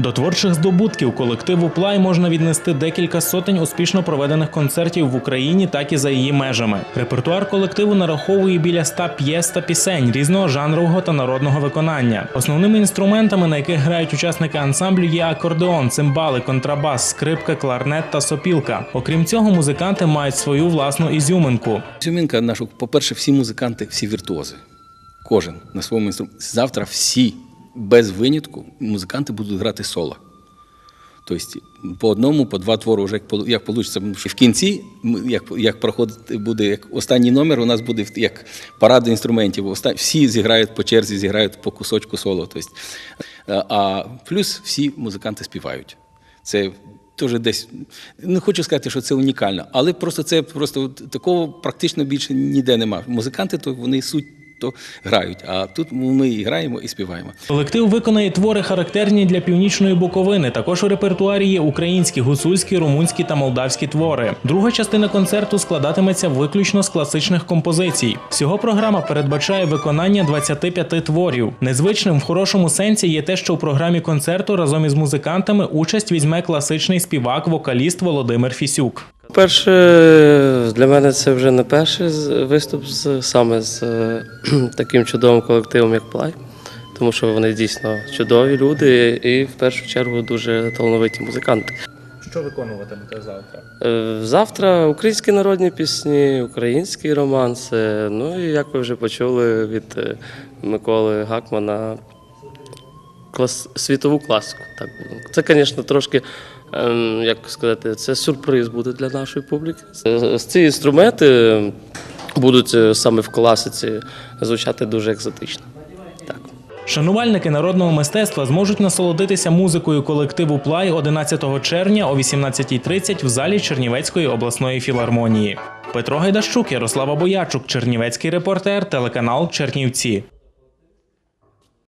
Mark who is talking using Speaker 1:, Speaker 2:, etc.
Speaker 1: До творчих здобутків колективу Плай можна віднести декілька сотень успішно проведених концертів в Україні, так і за її межами. Репертуар колективу нараховує біля 100 п'єс та пісень різного жанрового та народного виконання. Основними інструментами, на яких грають учасники ансамблю, є акордеон, цимбали, контрабас, скрипка, кларнет та сопілка. Окрім цього, музиканти мають свою власну ізюминку.
Speaker 2: Зюмінка нашу, по-перше, всі музиканти, всі віртуози. Кожен на своєму інструменті. Завтра всі, без винятку, музиканти будуть грати соло. Тобто по одному, по два твори, вже як, як вийде. В кінці, як, як проходити буде як останній номер, у нас буде як парада інструментів. Оста- Всі зіграють по черзі, зіграють по кусочку соло. Тобто, е, а плюс всі музиканти співають. Це теж десь не хочу сказати, що це унікально, але просто це просто такого практично більше ніде нема. Музиканти то вони суть то грають. А тут ми і граємо, і співаємо.
Speaker 1: Колектив виконає твори характерні для північної Буковини. Також у репертуарі є українські, гуцульські, румунські та молдавські твори. Друга частина концерту складатиметься виключно з класичних композицій. Всього програма передбачає виконання 25 творів. Незвичним в хорошому сенсі є те, що у програмі концерту разом із музикантами участь візьме класичний співак, вокаліст Володимир Фісюк.
Speaker 3: Перше, для мене це вже не перший виступ з, саме з таким чудовим колективом, як Плай, тому що вони дійсно чудові люди і в першу чергу дуже талановиті музиканти.
Speaker 1: Що виконуватимете завтра?
Speaker 3: Е, Завтра українські народні пісні, українські романси. Ну і як ви вже почули від е, Миколи Гакмана, клас, світову класику. Так. Це, звісно, трошки, як сказати, це сюрприз буде для нашої публіки. Е, Ці інструменти будуть е, саме в класиці звучати дуже екзотично.
Speaker 1: Шанувальники народного мистецтва зможуть насолодитися музикою колективу Плай 11 червня о 18.30 в залі Чернівецької обласної філармонії. Петро Гайдащук, Ярослава Боячук, Чернівецький репортер, телеканал Чернівці.